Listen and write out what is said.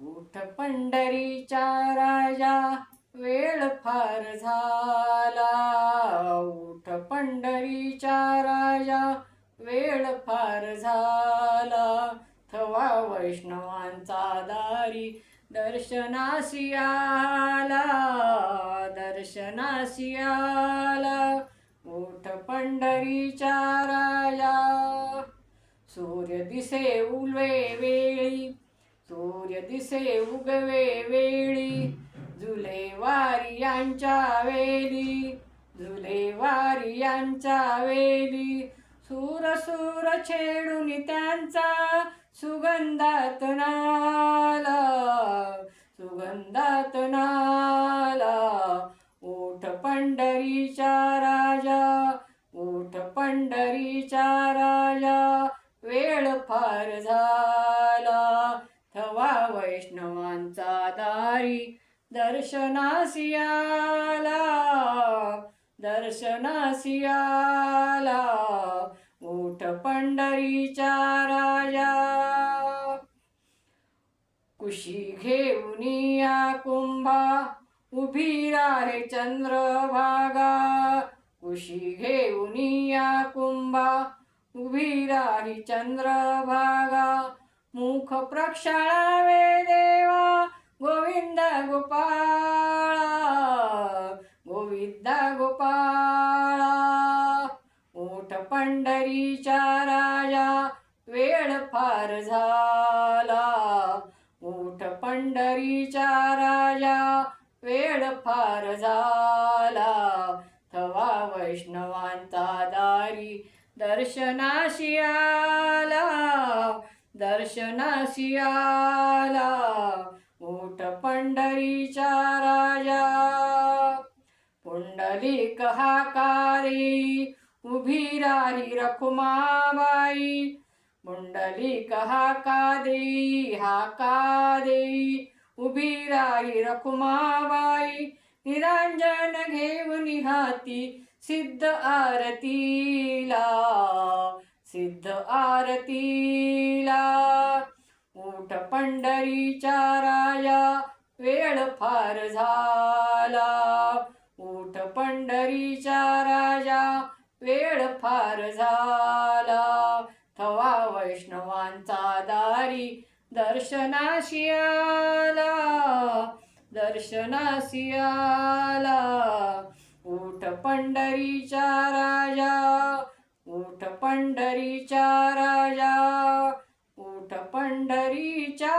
उठ पंढरीचा राजा वेळ फार झाला. उठ पंढरीचा राजा वेळ फार झाला. थवा वैष्णवांचा दारी दर्शनासी आला. दर्शनासी आला. उठ पंढरीचा राजा सूर्य दिसे उलवे वेळी. सूर्य दिसे उगवे वेळी झुले वारी यांच्या वेली झुले वारी यांच्या वेली. सूर सूर छेडून त्यांचा सुगंधात नाला सुगंधात नाला. ओठ पंढरीचा राजा ओठ पंढरीचा राजा वेळ फार झाला. वैष्णवांचा दर्शनासियाला दर्शनासियाला आला दर्शनासी उठ राजा. कुशी घेऊन या कुंभा उभी राहे चंद्रभागा. कुशी घेऊन या कुंभा उभी राही चंद्रभागा. मुख प्रक्षाळावे देवा गोविंद गोपाळा गोविंदा गोपाळा. ओठ पंढरीच्या राजा वेळ फार झाला. ओठ पंढरीच्या राजा वेळ फार झाला. थवा वैष्णवांचा दारी दर्शनाशी आला दर्शनाशी आला. ओठ पंढरीच्या राजा. पुंडलिक हाकारी उभी राही रखुमाबाई. पुंडलिक हाका देई हाका देई उभी राही रखुमाबाई. निरांजन घेऊन हाती सिद्ध आरतीला सिद्ध आरतीला. पंढरीच्या राया वेळ फार झाला. उठ पंढरीच्या राजा वेळ फार झाला. थवा वैष्णवांचा दारी दर्शनाशी आला. दर्शनाशी आला. उठ पंढरीचा राजा उठ पंढरीच्या राजा पंढरीच्या